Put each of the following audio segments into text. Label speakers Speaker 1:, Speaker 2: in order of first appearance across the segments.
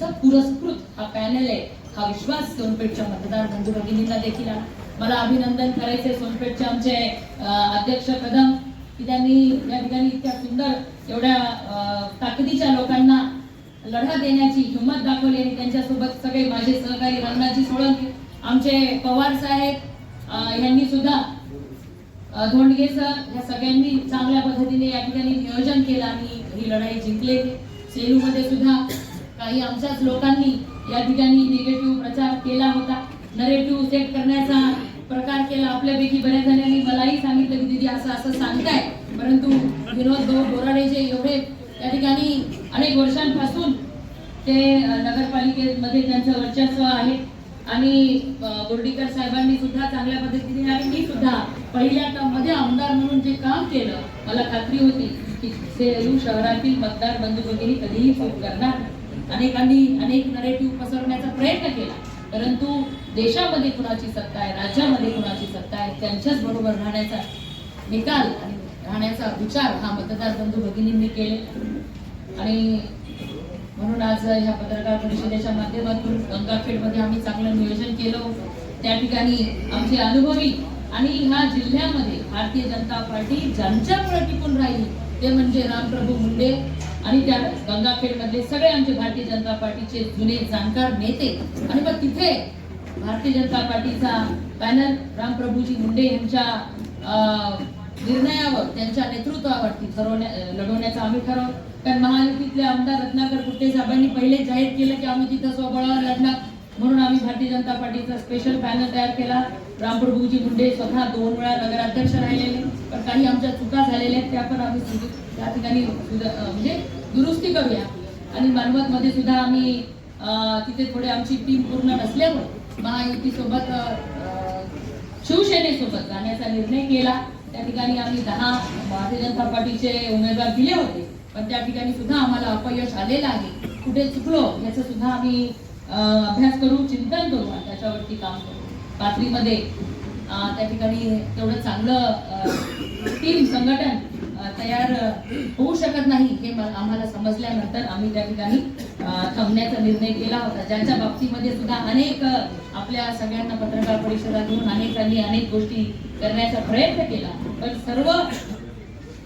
Speaker 1: पार्टीचा पुरस्कृत हा पॅनल आहे. हा विश्वास सोनपेठच्या मतदार बंधू भगिनींना देखील मला अभिनंदन करायचे सोनपेठचे आमचे अध्यक्ष कदम की त्यांनी या ठिकाणी इतक्या सुंदर एवढ्या ताकदीच्या लोकांना लढा देण्याची हिंमत दाखवली आणि त्यांच्यासोबत सगळे माझे सहकारी रंगनाथजी सोळंकी आमचे पवार साहेब यांनी सुद्धा धोंडगे सर या सगळ्यांनी चांगल्या पद्धतीने या ठिकाणी नियोजन केलं आणि ही लढाई जिंकले. सेलूमध्ये सुद्धा काही आमच्याच लोकांनी या ठिकाणी निगेटिव्ह प्रचार केला होता. नरेटिव्ह सेट करण्याचा प्रकार केला. आपल्यापैकी बऱ्याच जणांनी मलाही सांगितलं की दिदी असं असं सांगताय. परंतु विनोद भाऊ बोराडे जे एवढे त्या ठिकाणी अनेक वर्षांपासून ते नगरपालिकेमध्ये त्यांचं वर्चस्व आहे. आणि बोर्डीकर साहेबांनी सुद्धा चांगल्या पद्धतीने आणि मी सुद्धा पहिल्या मध्ये आमदार म्हणून जे काम केलं मला खात्री होती की सेलू शहरातील मतदार बंधू वगैरे कधीही चूक करणार नाही. अनेकांनी अनेक नरेटिव्ह पसरवण्याचा प्रयत्न केला. परंतु देशामध्ये कुणाची सत्ता आहे राज्यामध्ये कुणाची सत्ता आहे त्यांच्याच बरोबर राहण्याचा निकाल आणि राहण्याचा विचार हा मतदार बंधू भगिनींनी केले. आणि म्हणून आज ह्या पत्रकार परिषदेच्या माध्यमातून गंगाखेडमध्ये आम्ही चांगलं नियोजन केलं. त्या ठिकाणी आमचे अनुभवी आणि ह्या जिल्ह्यामध्ये भारतीय जनता पार्टी ज्यांच्यामुळे टिकून राहिली ते म्हणजे रामप्रभू मुंडे. आणि त्या गंगाखेडमधले सगळे आमचे भारतीय जनता पार्टीचे जुने जाणकार नेते. आणि मग तिथे भारतीय जनता पार्टीचा पॅनल रामप्रभूजी मुंडे यांच्या अं, निर्णयावर त्यांच्या नेतृत्वावरती ठरवण्या अं, लढवण्याचं आम्ही ठरवलं कारण महायुतीतले आमदार रत्नाकर कुट्टे साहेबांनी पहिले जाहीर केलं की आम्ही तिथं स्वबळावर लढणार. म्हणून आम्ही भारतीय जनता पार्टीचा स्पेशल पॅनल तयार केला. रामप्रभूजी मुंडे स्वतः दोन वेळा नगराध्यक्ष राहिलेले पण काही आमच्या चुका झालेल्या आहेत त्या पण आम्ही त्या ठिकाणी म्हणजे दुरुस्ती करूया. आणि मानवतमध्ये सुद्धा आम्ही तिथे थोडे आमची टीम पूर्ण नसल्यामुळे महायुतीसोबत शिवसेनेसोबत जाण्याचा निर्णय केला. त्या ठिकाणी आम्ही दहा भारतीय जनता पार्टीचे उमेदवार दिले होते. पण त्या ठिकाणी सुद्धा आम्हाला अपयश आलेलं आहे. कुठे चुकलो याचं सुद्धा आम्ही अभ्यास करू चिंतन करू आणि त्याच्यावरती काम करू. पाथरीमध्ये त्या ठिकाणी तेवढं चांगलं टीम संघटन तयार होऊ शकत नाही हे आम्हाला समजल्यानंतर आम्ही त्या ठिकाणी थांबण्याचा निर्णय केला होता. ज्यांच्या बाबतीमध्ये सुद्धा अनेक आपल्या सगळ्यांना पत्रकार परिषदा अनेकांनी अनेक गोष्टी करण्याचा प्रयत्न केला. पण सर्व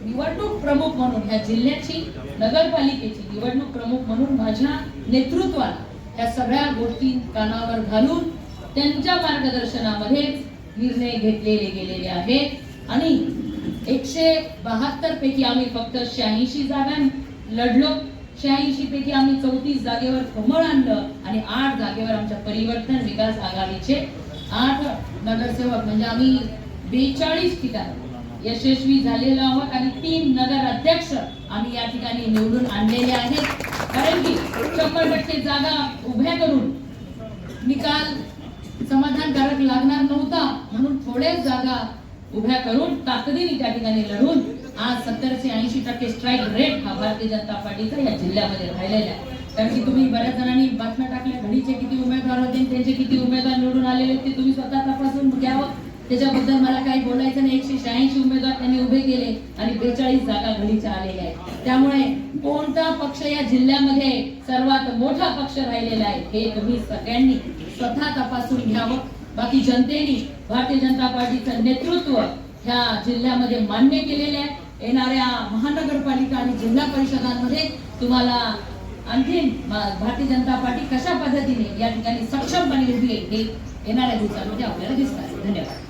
Speaker 1: निवडणूक प्रमुख म्हणून ह्या जिल्ह्याची नगरपालिकेची निवडणूक प्रमुख म्हणून माझ्या नेतृत्वात ह्या सगळ्या गोष्टी कानावर घालून त्यांच्या मार्गदर्शनामध्ये निर्णय घेतलेले गेलेले आहेत. आणि एकशे बहात्तर पैकी आम्ही फक्त शहाऐंशी जागा लढलो. शहाऐंशी पैकी आम्ही चौतीस जागेवर कमळ आणलं आणि आठ जागेवर आमच्या परिवर्तन विकास आघाडीचे आठ नगरसेवक म्हणजे आम्ही बेचाळीस ठिकाण यशस्वी झालेलो आहोत आणि तीन नगर अध्यक्ष आम्ही या ठिकाणी निवडून आणलेले आहेत. कारण की शंभर टक्के जागा उभ्या करून निकाल समाधानकारक लागणार नव्हता म्हणून थोड्याच जागा उभ्या करून ताकदीने त्या ठिकाणी लढून आज सत्तर ते ऐंशी टक्के स्ट्राईक रेट हा भारतीय जनता पार्टीचा या जिल्ह्यामध्ये राहिलेला आहे. कारण की तुम्ही बऱ्याच जणांनी बातम्या टाकल्या घडीचे किती उमेदवार होते त्यांचे किती उमेदवार निवडून आलेले ते तुम्ही स्वतः तपासून घ्यावं. त्याच्याबद्दल मला काही बोलायचं नाही. एकशे शहाऐंशी उमेदवार त्यांनी उभे केले आणि बेचाळीस जागा घडीच्या आलेल्या आहेत. त्यामुळे कोणता पक्ष या जिल्ह्यामध्ये सर्वात मोठा पक्ष राहिलेला आहे हे तुम्ही सगळ्यांनी स्वतः तपासून घ्यावं. बाकी जनतेने भारतीय जनता पार्टीचं नेतृत्व ह्या जिल्ह्यामध्ये मान्य केलेले आहे. येणाऱ्या महानगरपालिका आणि जिल्हा परिषदांमध्ये तुम्हाला आणखीन भारतीय जनता पार्टी कशा पद्धतीने या ठिकाणी सक्षमपणे उभी आहे हे येणाऱ्या दिवसांमध्ये आपल्याला दिसणार धन्यवाद.